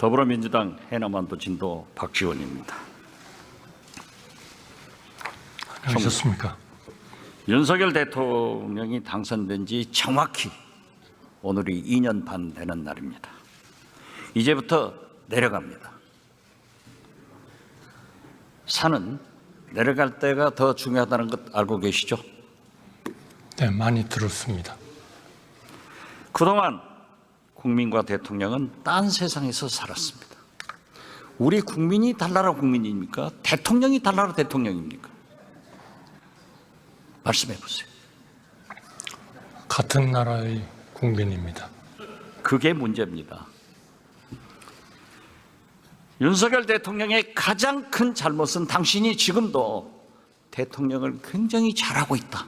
더불어민주당 해남반도 진도 박지원입니다. 하셨습니까? 윤석열 대통령이 당선된 지 정확히 오늘이 2년 반 되는 날입니다. 이제부터 내려갑니다. 산은 내려갈 때가 더 중요하다는 것 알고 계시죠? 네, 많이 들었습니다. 그동안 국민과 대통령은 딴 세상에서 살았습니다. 우리 국민이 달나라 국민입니까? 대통령이 달나라 대통령입니까? 말씀해 보세요. 같은 나라의 국민입니다. 그게 문제입니다. 윤석열 대통령의 가장 큰 잘못은 당신이 지금도 대통령을 굉장히 잘하고 있다.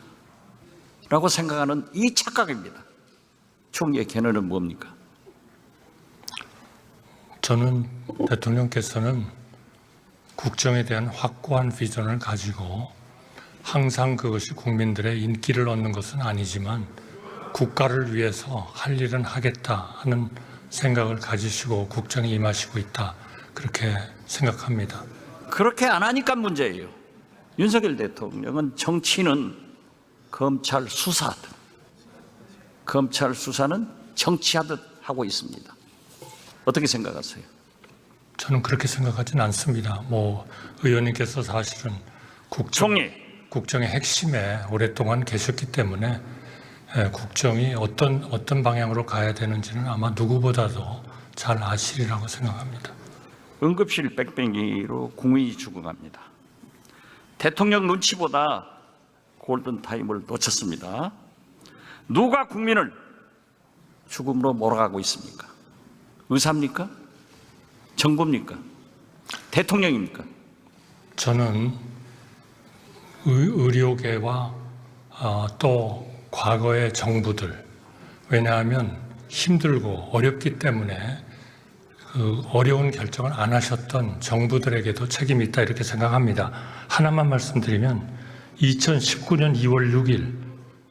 라고 생각하는 이 착각입니다. 총리의 견해는 뭡니까? 저는 대통령께서는 국정에 대한 확고한 비전을 가지고 항상 그것이 국민들의 인기를 얻는 것은 아니지만 국가를 위해서 할 일은 하겠다 하는 생각을 가지시고 국정에 임하시고 있다. 그렇게 생각합니다. 그렇게 안 하니까 문제예요. 윤석열 대통령은 정치는 검찰 수사하듯, 검찰 수사는 정치하듯 하고 있습니다. 어떻게 생각하세요? 저는 그렇게 생각하지는 않습니다. 뭐 의원님께서 사실은 국정 총리, 국정의 핵심에 오랫동안 계셨기 때문에 예, 국정이 어떤 어떤 방향으로 가야 되는지는 아마 누구보다도 잘 아시리라고 생각합니다. 응급실 뺑뺑이로 국민이 죽어갑니다. 대통령 눈치보다 골든 타임을 놓쳤습니다. 누가 국민을 죽음으로 몰아가고 있습니까? 의사입니까? 정부입니까? 대통령입니까? 저는 의, 의료계와 어, 또 과거의 정부들 왜냐하면 힘들고 어렵기 때문에 그 어려운 결정을 안 하셨던 정부들에게도 책임이 있다 이렇게 생각합니다. 하나만 말씀드리면 2019년 2월 6일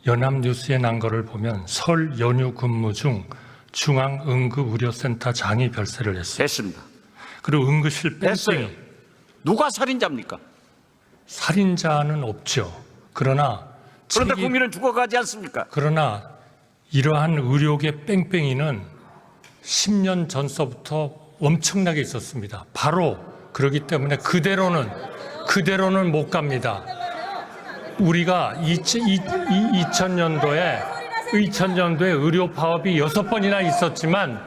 연합뉴스에 난 거를 보면 설 연휴 근무 중 중앙응급의료센터 장이 별세를 했어요. 됐습니다. 그리고 응급실 됐어요. 뺑뺑이 누가 살인자입니까? 살인자는 없죠. 그러나 그런데 책임- 국민은 죽어가지 않습니까? 그러나 이러한 의료계 뺑뺑이는 10년 전서부터 엄청나게 있었습니다. 바로 그러기 때문에 그대로는 그대로는 못 갑니다. 우리가 2000년도에 2000년도에 의료 파업이 여섯 번이나 있었지만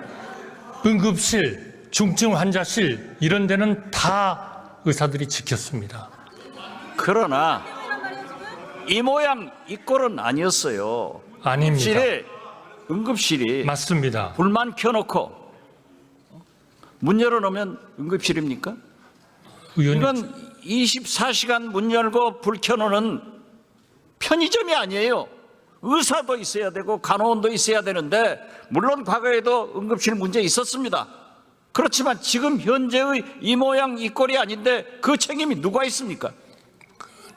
응급실, 중증 환자실 이런 데는 다 의사들이 지켰습니다. 그러나 이 모양 이 꼴은 아니었어요. 아닙니다. 응급실에 응급실이 맞습니다. 불만 켜놓고 문 열어놓으면 응급실입니까? 의원님 이건 24시간 문 열고 불 켜놓는 편의점이 아니에요. 의사도 있어야 되고 간호원도 있어야 되는데 물론 과거에도 응급실 문제 있었습니다. 그렇지만 지금 현재의 이 모양 이 꼴이 아닌데 그 책임이 누가 있습니까?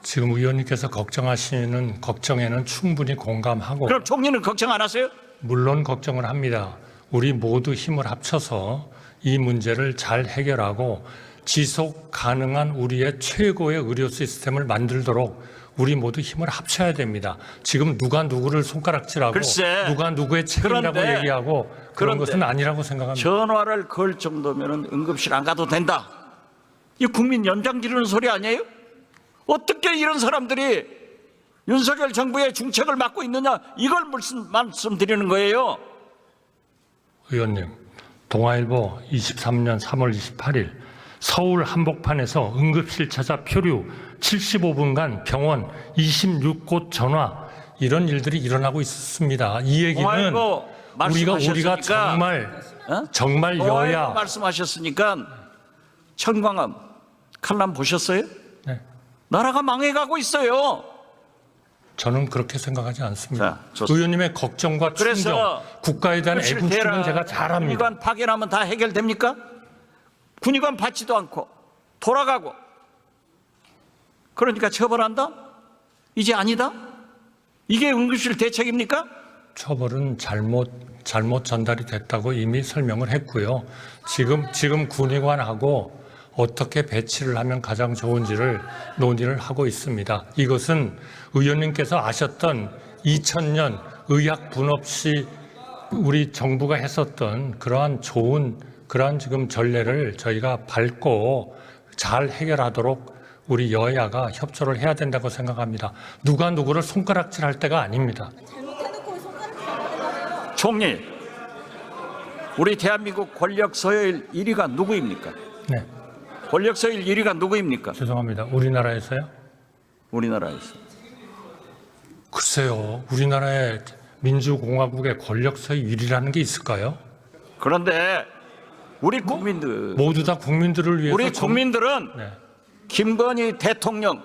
지금 의원님께서 걱정하시는 걱정에는 충분히 공감하고 그럼 총리는 걱정 안 하세요? 물론 걱정을 합니다. 우리 모두 힘을 합쳐서 이 문제를 잘 해결하고 지속 가능한 우리의 최고의 의료 시스템을 만들도록 우리 모두 힘을 합쳐야 됩니다. 지금 누가 누구를 손가락질하고 글쎄. 누가 누구의 책임이라고 그런데. 얘기하고 그런. 것은 아니라고 생각합니다. 전화를 걸 정도면 응급실 안 가도 된다. 이 국민 연장 지르는 소리 아니에요? 어떻게 이런 사람들이 윤석열 정부의 중책을 맡고 있느냐 이걸 무슨 말씀드리는 거예요. 의원님, 동아일보 23년 3월 28일 서울 한복판에서 응급실 찾아 표류 75분간 병원 26곳 전화 이런 일들이 일어나고 있었습니다. 이 얘기는 우리가 우리가. 정말 어? 정말 여야 말씀하셨으니까 천광암 칼럼 보셨어요? 네, 나라가 망해가고 있어요. 저는 그렇게 생각하지 않습니다. 자. 의원님의 걱정과 충정, 국가에 대한 애국심은 제가 잘 압니다. 군의관 파견하면 다 해결됩니까? 군의관 받지도 않고 돌아가고 그러니까 처벌한다? 이제 아니다? 이게 응급실 대책입니까? 처벌은 잘못 잘못 전달이 됐다고 이미 설명을 했고요. 지금 지금 군의관하고 어떻게 배치를 하면 가장 좋은지를 논의를 하고 있습니다. 이것은 의원님께서 아셨던 2000년 의학 분업 시 우리 정부가 했었던 그러한 좋은 그러한 지금 전례를 저희가 밟고 잘 해결하도록 우리 여야가 협조를 해야 된다고 생각합니다. 누가 누구를 손가락질할 때가 아닙니다. 총리, 우리 대한민국 권력 서열 1위가 누구입니까? 네, 권력 서열 1위가 누구입니까? 죄송합니다. 우리나라에서요? 우리나라에서. 글쎄요, 우리나라의 민주공화국의 권력서의 일이라는 게 있을까요? 그런데 우리 국민들, 모두 다 국민들을 위해서 우리 정- 국민들은 네. 김건희 대통령,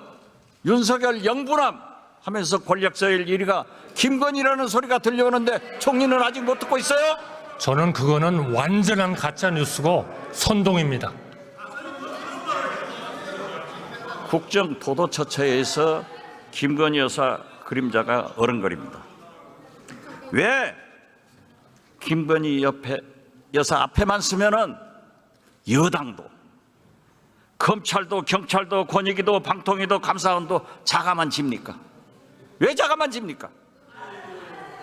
윤석열 영부남 하면서 권력 서열 1위가 김건희라는 소리가 들려오는데 총리는 아직 못 듣고 있어요? 저는 그거는 완전한 가짜 뉴스고 선동입니다. 국정 도도처처에서 김건희 여사 그림자가 어른거립니다. 왜 김건희 옆에 여사 앞에만 쓰면은 여당도 검찰도 경찰도 권익위도 방통위도 감사원도 자가만 집니까? 왜 자가만 집니까?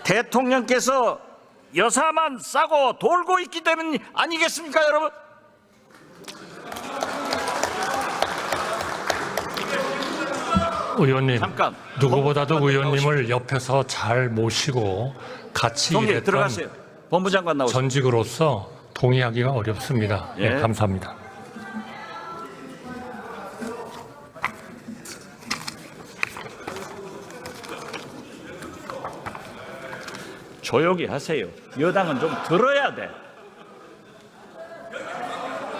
대통령께서 여사만 싸고 돌고 있기 때문 아니겠습니까, 여러분? 의원님, 잠깐. 누구보다도 법무장관 의원님을 옆에서 잘 모시고 같이 일했던 들어가세요. 법무장관 나오세요. 전직으로서 동의하기가 어렵습니다. 예, 예. 감사합니다. 조용히 하세요. 여당은 좀 들어야 돼.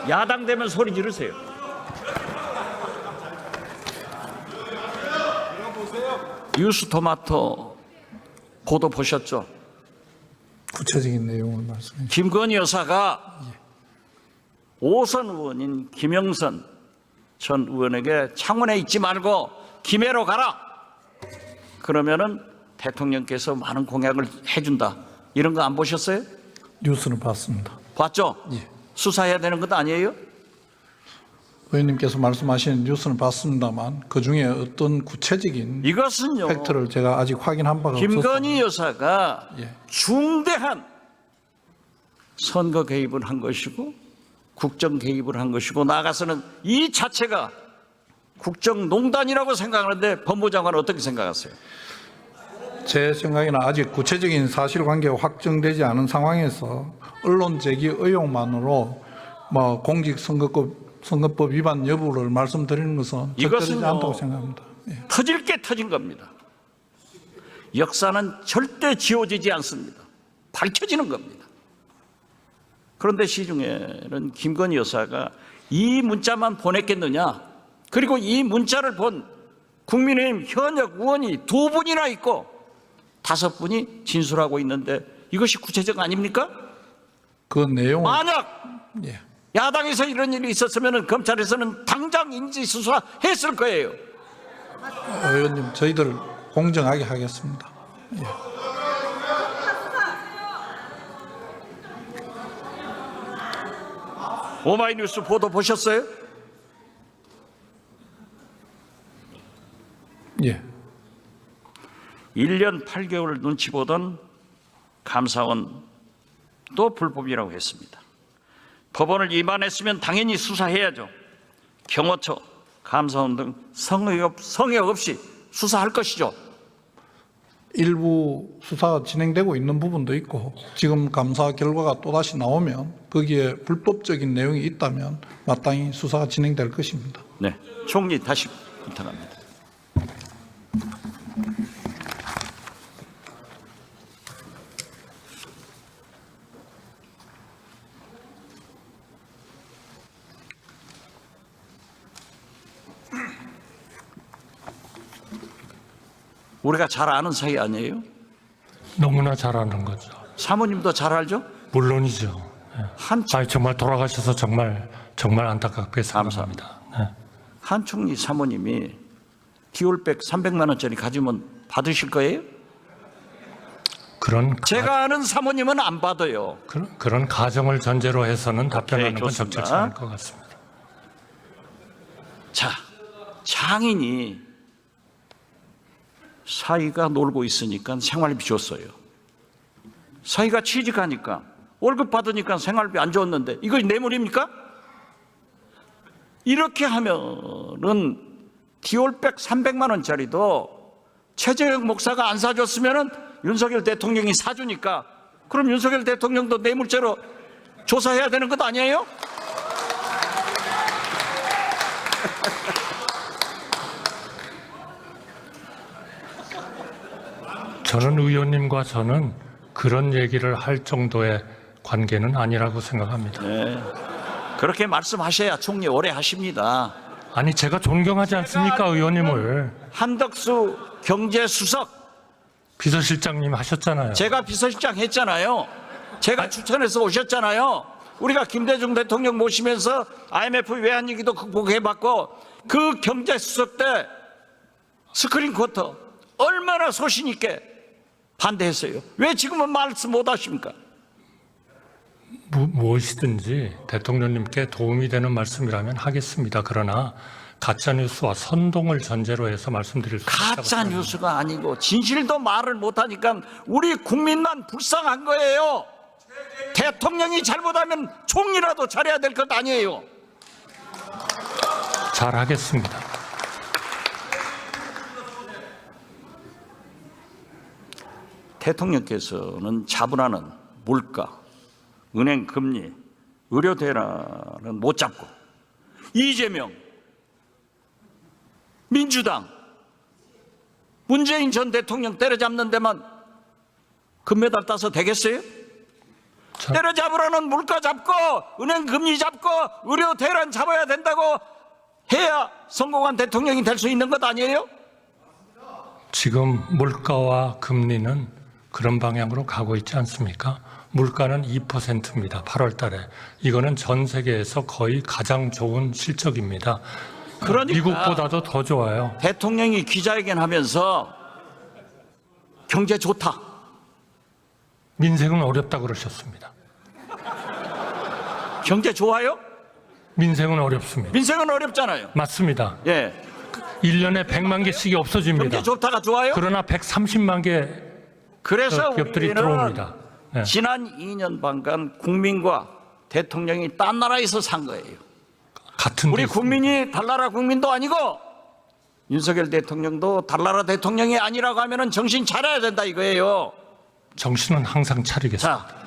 야당 되면 소리 지르세요. 뉴스토마토 보도 보셨죠? 구체적인 내용을 말씀해 주시죠. 김건희 여사가 오선 의원인 김영선 전 의원에게 창원에 있지 말고 김해로 가라. 그러면은 대통령께서 많은 공약을 해준다. 이런 거 안 보셨어요? 뉴스는 봤습니다. 봤죠? 예. 수사해야 되는 것 아니에요? 의원님께서 말씀하시는 뉴스는 봤습니다만 그 중에 어떤 구체적인 이것은요. 팩트를 제가 아직 확인한 바가 없어서 김건희 여사가 예. 중대한 선거 개입을 한 것이고 국정 개입을 한 것이고 나아가서는 이 자체가 국정농단이라고 생각하는데 법무장관은 어떻게 생각하세요? 제 생각에는 아직 구체적인 사실관계가 확정되지 않은 상황에서 언론 제기 의혹만으로 뭐 공직선거법 선거법 위반 여부를 말씀드리는 것은 적절하지 이것은요. 않다고 생각합니다. 예. 터질 게 터진 겁니다. 역사는 절대 지워지지 않습니다. 밝혀지는 겁니다. 그런데 시중에는 김건희 여사가 이 문자만 보냈겠느냐? 그리고 이 문자를 본 국민의힘 현역 의원이 두 분이나 있고 다섯 분이 진술하고 있는데 이것이 구체적 아닙니까? 그 내용을 만약 예. 야당에서 이런 일이 있었으면 검찰에서는 당장 인지수사 했을 거예요. 의원님 저희들 공정하게 하겠습니다. 오마이뉴스 보도 보셨어요? 예. 1년 8개월 눈치 보던 감사원 또 불법이라고 했습니다. 법원을 위반했으면 당연히 수사해야죠. 경호처, 감사원 등 성의, 없, 성의 없이 수사할 것이죠. 일부 수사가 진행되고 있는 부분도 있고 지금 감사 결과가 또다시 나오면 거기에 불법적인 내용이 있다면 마땅히 수사가 진행될 것입니다. 네, 총리 다시 부탁합니다. 우리가 잘 아는 사이 아니에요? 너무나 잘하는 거죠. 사모님도 잘 알죠? 물론이죠. 예. 한, 아니, 정말 돌아가셔서 정말 정말 안타깝게 생각합니다. 네. 한 총리 사모님이 디올백 300만 원짜리 가지면 받으실 거예요? 그런 가, 제가 아는 사모님은 안 받아요. 그런, 그런 가정을 전제로 해서는 답변하는 건 좋습니다. 적절치 않을 것 같습니다. 자, 장인이 사이가 놀고 있으니까 생활비 줬어요. 사이가 취직하니까 월급 받으니까 생활비 안 줬는데 이거 뇌물입니까? 이렇게 하면은 디올백 300만 원짜리도 최재형 목사가 안 사줬으면은 윤석열 대통령이 사주니까 그럼 윤석열 대통령도 뇌물죄로 조사해야 되는 것 아니에요? 저는 의원님과 저는 그런 얘기를 할 정도의 관계는 아니라고 생각합니다. 그렇게 말씀하셔야 총리 오래 하십니다. 아니 제가 존경하지 않습니까 의원님을 한덕수 경제수석 비서실장님 하셨잖아요. 제가 비서실장 했잖아요. 제가 추천해서 오셨잖아요. 우리가 김대중 대통령 모시면서 IMF 외환위기도 극복해봤고 그 경제수석 때 스크린 쿼터 얼마나 소신 있게 반대했어요. 왜 지금은 말씀 못 하십니까? 무, 무엇이든지 대통령님께 도움이 되는 말씀이라면 하겠습니다. 그러나 가짜 뉴스와 선동을 전제로 해서 말씀드릴 수 가짜. 뉴스가 아니고 진실도 말을 못하니까 우리 국민만 불쌍한 거예요. 대통령이 잘못하면 총리라도 잘해야 될 것 아니에요. 잘 하겠습니다. 대통령께서는 자본하는 물가, 은행 금리, 의료 대란은 못 잡고 이재명, 민주당, 문재인 전 대통령 때려잡는 데만 금메달 따서 되겠어요? 자, 때려잡으라는 물가 잡고 은행 금리 잡고 의료 대란 잡아야 된다고 해야 성공한 대통령이 될 수 있는 것 아니에요? 지금 물가와 금리는 그런 방향으로 가고 있지 않습니까? 물가는 2%입니다. 8월 달에. 이거는 전 세계에서 거의 가장 좋은 실적입니다. 그러니까 미국보다도 더 좋아요. 대통령이 기자회견 하면서 경제 좋다. 민생은 어렵다 그러셨습니다. 경제 좋아요? 민생은 어렵습니다. 민생은 어렵잖아요. 맞습니다. 예. 1년에 100만 개씩이 없어집니다. 경제 좋다가 좋아요? 그러나 130만 개 그래서 기업들이 우리는 들어옵니다. 네. 지난 2년 반간 국민과 대통령이 딴 나라에서 산 거예요. 같은 우리. 국민이 달나라 국민도 아니고 윤석열 대통령도 달나라 대통령이 아니라고 하면은 정신 차려야 된다 이거예요. 정신은 항상 차리겠습니다. 자,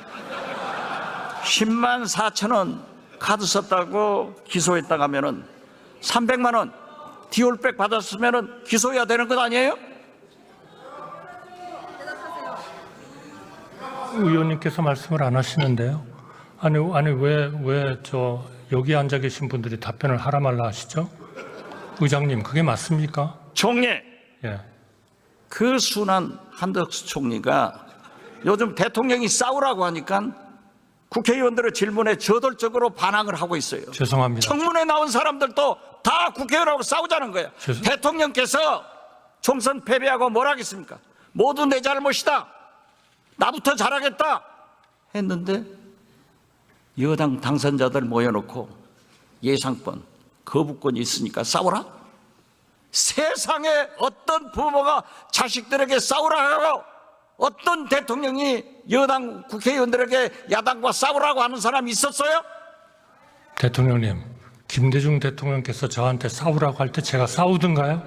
10만 4천 원 카드 썼다고 기소했다 하면은 300만 원 디올백 받았으면은 기소해야 되는 것 아니에요? 의원님께서 말씀을 안 하시는데요. 아니 아니 왜 왜 저 여기 앉아 계신 분들이 답변을 하라 말라 하시죠? 의장님 그게 맞습니까? 총리 예. 그 순한 한덕수 총리가 요즘 대통령이 싸우라고 하니까 국회의원들의 질문에 저돌적으로 반항을 하고 있어요. 죄송합니다. 청문회 나온 사람들도 다 국회의원하고 싸우자는 거예요. 죄송- 대통령께서 총선 패배하고 뭘 하겠습니까? 모두 내 잘못이다. 나부터 잘하겠다. 했는데 여당 당선자들 모여놓고 예상권, 거부권이 있으니까 싸워라? 세상에 어떤 부모가 자식들에게 싸우라 하고 어떤 대통령이 여당 국회의원들에게 야당과 싸우라고 하는 사람이 있었어요? 대통령님, 김대중 대통령께서 저한테 싸우라고 할 때 제가 싸우든가요?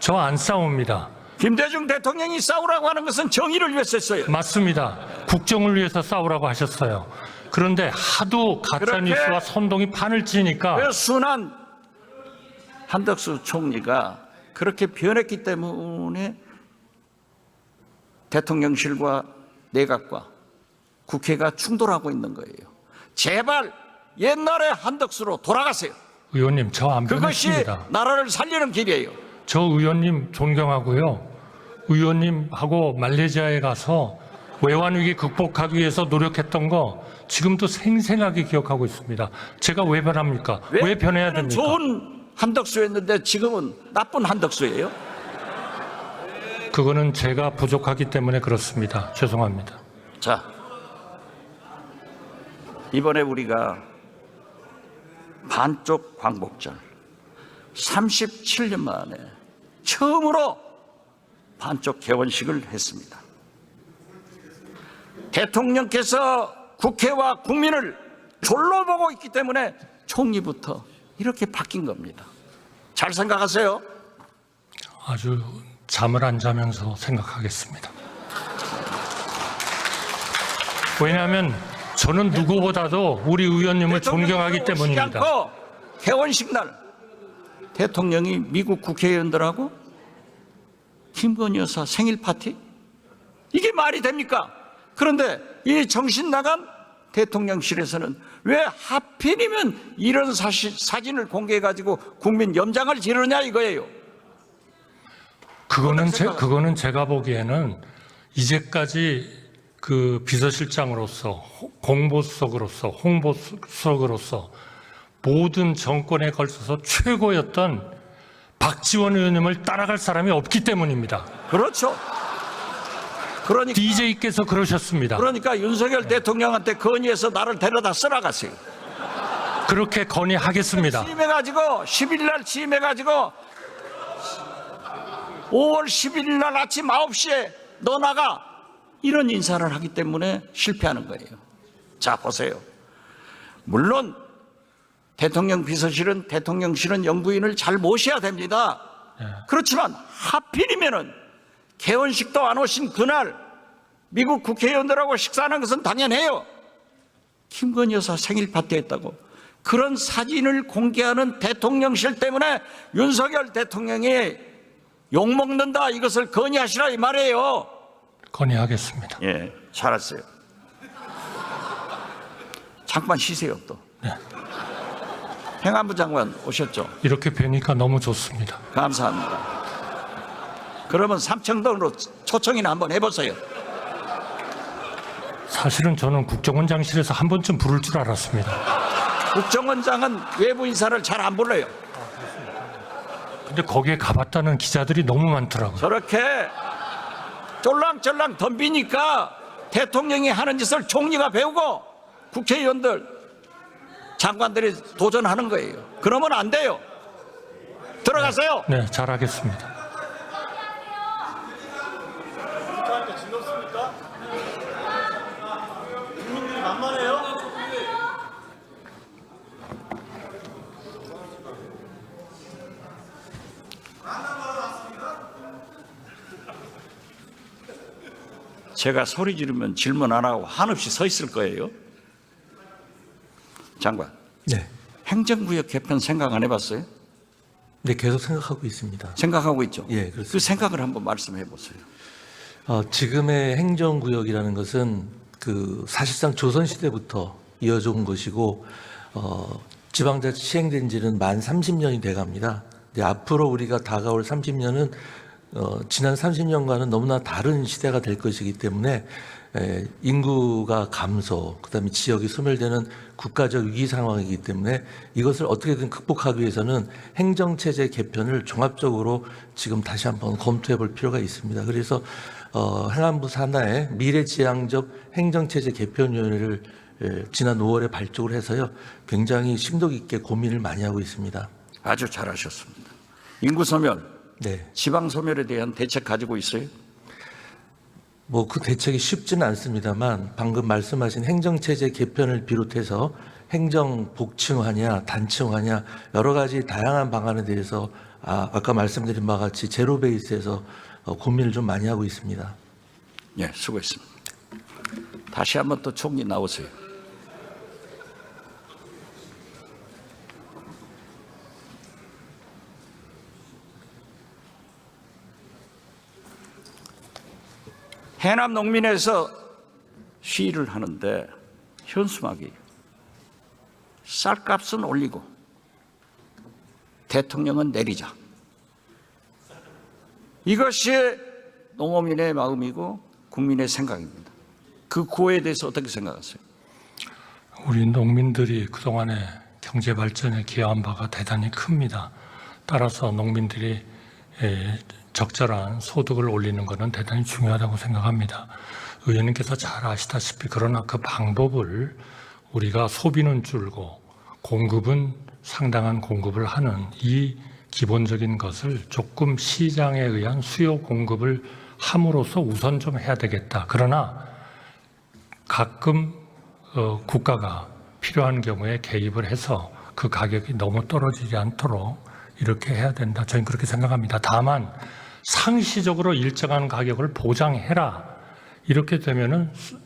저 안 싸웁니다. 김대중 대통령이 싸우라고 하는 것은 정의를 위해서 했어요. 맞습니다. 국정을 위해서 싸우라고 하셨어요. 그런데 하도 가짜 뉴스와 선동이 판을 치니까 그 순한 한덕수 총리가 그렇게 변했기 때문에 대통령실과 내각과 국회가 충돌하고 있는 거예요. 제발 옛날의 한덕수로 돌아가세요. 의원님 저안 그것이 변했습니다. 나라를 살리는 길이에요. 저 의원님 존경하고요. 의원님하고 말레이시아에 가서 외환 위기 극복하기 위해서 노력했던 거 지금도 생생하게 기억하고 있습니다. 제가 왜 변합니까? 왜, 변해야 그때는 됩니까? 좋은 한덕수였는데 지금은 나쁜 한덕수예요. 그거는 제가 부족하기 때문에 그렇습니다. 죄송합니다. 자, 이번에 우리가 반쪽 광복절 37년 만에 처음으로 반쪽 개원식을 했습니다. 대통령께서 국회와 국민을 졸로 보고 있기 때문에 총리부터 이렇게 바뀐 겁니다. 잘 생각하세요. 아주 잠을 안 자면서 생각하겠습니다. 왜냐하면 저는 누구보다도 우리 의원님을 존경하기 때문입니다. 개원식 날 대통령이 미국 국회의원들하고 김건희 여사 생일 파티 이게 말이 됩니까? 그런데 이 정신 나간 대통령실에서는 왜 하필이면 이런 사실, 사진을 공개해 가지고 국민 염장을 지르냐 이거예요. 그거는 제, 그거는 제가 보기에는 이제까지 그 비서실장으로서 호- 공보수석으로서 홍보수석으로서 모든 정권에 걸쳐서 최고였던 박지원 의원님을 따라갈 사람이 없기 때문입니다. 그렇죠. 그러니까 DJ께서 그러셨습니다. 그러니까 윤석열 대통령한테 건의해서 나를 데려다 쓰라가세요. 그렇게 건의하겠습니다. 취임해가지고 10일 날 취임해가지고 5월 11일 날 아침 9시에 너 나가 이런 인사를 하기 때문에 실패하는 거예요. 자 보세요. 물론 대통령 비서실은 대통령실은 영부인을 잘 모셔야 됩니다. 그렇지만 하필이면은 개원식도 안 오신 그날 미국 국회의원들하고 식사하는 것은 당연해요. 김건희 여사 생일 파티 했다고 그런 사진을 공개하는 대통령실 때문에 윤석열 대통령이 욕 먹는다 이것을 건의하시라 이 말이에요 건의하겠습니다. 예 잘했어요 잠깐 쉬세요 또 행안부 장관 오셨죠 이렇게 뵈니까 너무 좋습니다. 감사합니다 그러면 삼청동으로 초청이나 한번 해보세요 사실은 저는 국정원장실에서 한 번쯤 부를 줄 알았습니다. 국정원장은 외부 인사를 잘 안 불러요 근데 거기에 가봤다는 기자들이 너무 많더라고요. 저렇게 쫄랑쫄랑 덤비니까 대통령이 하는 짓을 총리가 배우고 국회의원들 장관들이 도전하는 거예요. 그러면 안 돼요. 들어가세요. 네, 잘하겠습니다. 제가 소리 지르면 질문 안 하고 한없이 서 있을 거예요. 장관, 네. 행정구역 개편 생각 안 해봤어요? 네, 계속 생각하고 있습니다. 생각하고 있죠. 예, 그렇습니다. 그 생각을 한번 말씀해 보세요. 어, 지금의 행정구역이라는 것은 그 사실상 조선시대부터 이어져 온 것이고, 어, 지방자치 시행된 지는 만 30년이 돼 갑니다. 앞으로 우리가 다가올 30년은 어, 지난 30년과는 너무나 다른 시대가 될 것이기 때문에 에, 인구가 감소, 그다음에 지역이 소멸되는 국가적 위기 상황이기 때문에 이것을 어떻게든 극복하기 위해서는 행정 체제 개편을 종합적으로 지금 다시 한번 검토해 볼 필요가 있습니다. 그래서 어, 행안부 산하에 미래지향적 행정 체제 개편위원회를 에, 지난 5월에 발족을 해서요 굉장히 심도 깊게 고민을 많이 하고 있습니다. 아주 잘하셨습니다. 인구 소멸, 네, 지방 소멸에 대한 대책 가지고 있어요? 뭐 그 대책이 쉽지는 않습니다만 방금 말씀하신 행정체제 개편을 비롯해서 행정 복층화냐 단층화냐 여러 가지 다양한 방안에 대해서 아, 아까 말씀드린 바와 같이 제로 베이스에서 어, 고민을 좀 많이 하고 있습니다. 예, 수고했습니다. 다시 한번 또 총리 나오세요. 해남 농민에서 시위를 하는데 현수막이 쌀값은 올리고 대통령은 내리자. 이것이 농어민의 마음이고 국민의 생각입니다. 그 구호에 대해서 어떻게 생각하세요? 우리 농민들이 그동안에 경제 발전에 기여한 바가 대단히 큽니다. 따라서 농민들이 에, 적절한 소득을 올리는 것은 대단히 중요하다고 생각합니다. 의원님께서 잘 아시다시피 그러나 그 방법을 우리가 소비는 줄고 공급은 상당한 공급을 하는 이 기본적인 것을 조금 시장에 의한 수요 공급을 함으로써 우선 좀 해야 되겠다. 그러나 가끔 어, 국가가 필요한 경우에 개입을 해서 그 가격이 너무 떨어지지 않도록 이렇게 해야 된다. 저는 그렇게 생각합니다. 다만 상시적으로 일정한 가격을 보장해라. 이렇게 되면은 수-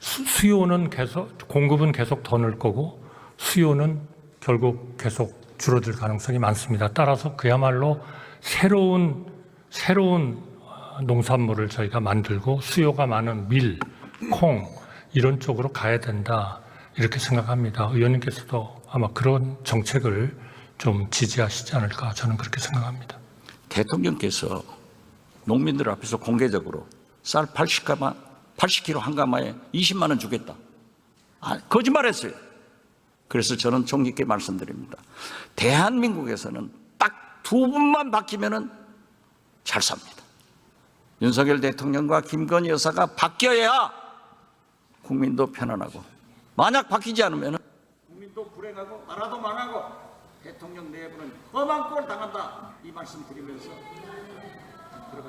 수- 수요는 계속 공급은 계속 더 늘 거고 수요는 결국 계속 줄어들 가능성이 많습니다. 따라서 그야말로 새로운 새로운 어, 농산물을 저희가 만들고 수요가 많은 밀, 콩 이런 쪽으로 가야 된다 이렇게 생각합니다. 의원님께서도 아마 그런 정책을 좀 지지하시지 않을까 저는 그렇게 생각합니다. 대통령께서 농민들 앞에서 공개적으로 쌀 80가마, 80kg 한 가마에 20만 원 주겠다. 아, 거짓말했어요. 그래서 저는 총리 있게 말씀드립니다. 대한민국에서는 딱 두 분만 바뀌면은 잘 삽니다. 윤석열 대통령과 김건희 여사가 바뀌어야 국민도 편안하고 만약 바뀌지 않으면 국민도 불행하고 나라도 망하고 대통령 내부는 험한 꼴 당한다 이 말씀 드리면서 들